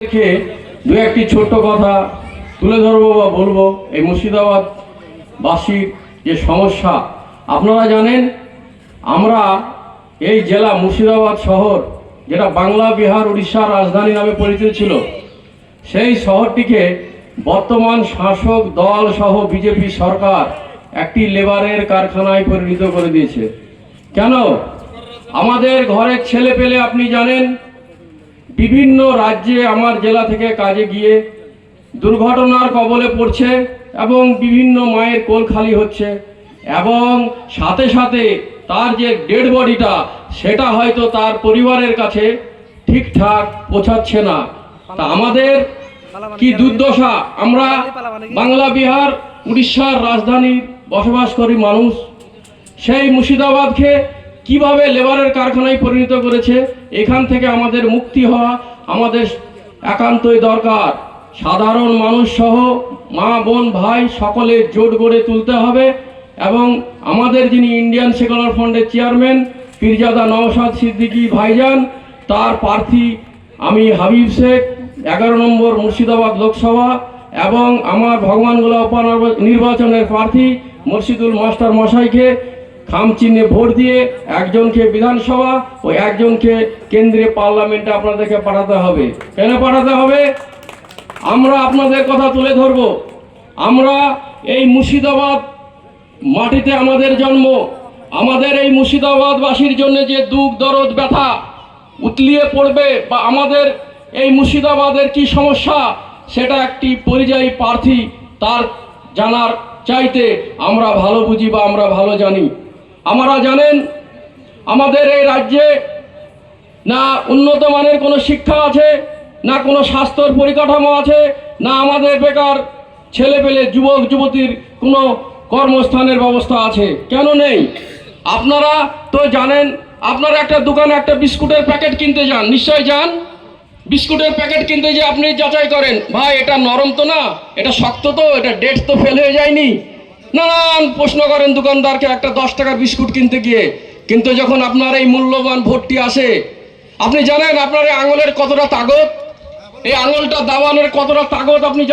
দেখে দু একটি ছোট্ট কথা তুলে ধরবো বা বলব। এই মুর্শিদাবাদ বাসীর যে সমস্যা, আপনারা জানেন, আমরা এই জেলা মুর্শিদাবাদ শহর, যেটা বাংলা, বিহার, উড়িষ্যার রাজধানী নামে পরিচিত ছিল, সেই শহরটিকে বর্তমান শাসক দল সহ বিজেপি সরকার একটি লেবারের কারখানায় পরিণত করে দিয়েছে। কেন? আমাদের ঘরের ছেলে পেলে আপনি জানেন বিভিন্ন রাজ্যে আমার জেলা থেকে কাজে গিয়ে দুর্ঘটনার কবলে পড়ছে এবং বিভিন্ন মায়ের কোল খালি হচ্ছে এবং সাথে সাথে তার যে ডেড বডিটা, সেটা হয়তো তার পরিবারের কাছে ঠিকঠাক পৌঁছাচ্ছে না। তা আমাদের কি দুর্দশা? আমরা বাংলা, বিহার, উড়িষ্যার রাজধানী বসবাস করি মানুষ। সেই মুর্শিদাবাদকে কীভাবে লেবারের কারখানায় পরিণত করেছে? এখান থেকে আমাদের মুক্তি হওয়া আমাদের একান্তই দরকার। সাধারণ মানুষ সহ মা, বোন, ভাই সকলে জোট গড়ে তুলতে হবে এবং আমাদের যিনি ইন্ডিয়ান সেকুলার ফ্রন্টের চেয়ারম্যান, পীরজাদা নওশাদ সিদ্দিকী ভাইজান, তার প্রার্থী আমি হাবিব শেখ, এগারো নম্বর মুর্শিদাবাদ লোকসভা এবং আমার ভগবানগোলা উপনির্বাচনের প্রার্থী মুর্শিদুল মাস্টার মশাইকে খাম চিহ্নে ভোট দিয়ে একজনকে বিধানসভা ও একজনকে কেন্দ্রীয় পার্লামেন্টে আপনাদেরকে পাঠাতে হবে। কেন পাঠাতে হবে? আমরা আপনাদের কথা তুলে ধরব। আমরা এই মুর্শিদাবাদ মাটিতে আমাদের জন্ম। আমাদের এই মুর্শিদাবাদবাসীর জন্য যে দুঃখ, দরদ, ব্যথা উতলিয়ে পড়বে বা আমাদের এই মুর্শিদাবাদের কি সমস্যা, সেটা একটি পরিযায়ী প্রার্থী তার জানার চাইতে আমরা ভালো বুঝি বা আমরা ভালো জানি। আমরা জানেন আমাদের এই রাজ্যে না উন্নত মানের কোনো শিক্ষা আছে, না কোনো স্বাস্থ্যর পরিকাঠামো আছে, না আমাদের বেকার ছেলে পেলে যুবক, যুবতীর কোনো কর্মস্থানের ব্যবস্থা আছে। কেন নেই? আপনারা তো জানেন, আপনারা একটা দোকানে একটা বিস্কুটের প্যাকেট কিনতে যান। নিশ্চয় যান? বিস্কুটের প্যাকেট কিনতে যে আপনি যাচাই করেন, ভাই, এটা নরম তো না, এটা শক্ত তো, এটা ডেট তো ফেল হয়ে যায়নি। নানান প্রশ্ন করেন দোকানদারকে, একটা দশ টাকার বিস্কুট কিনতে গিয়ে। কিন্তু যখন আপনার এই মূল্যবান ভোটটি আসে, আপনি জানেন আপনার এই আঙুলের কতটা তাগত এই আঙুলটা দাবানোর কতটা তাগত আপনি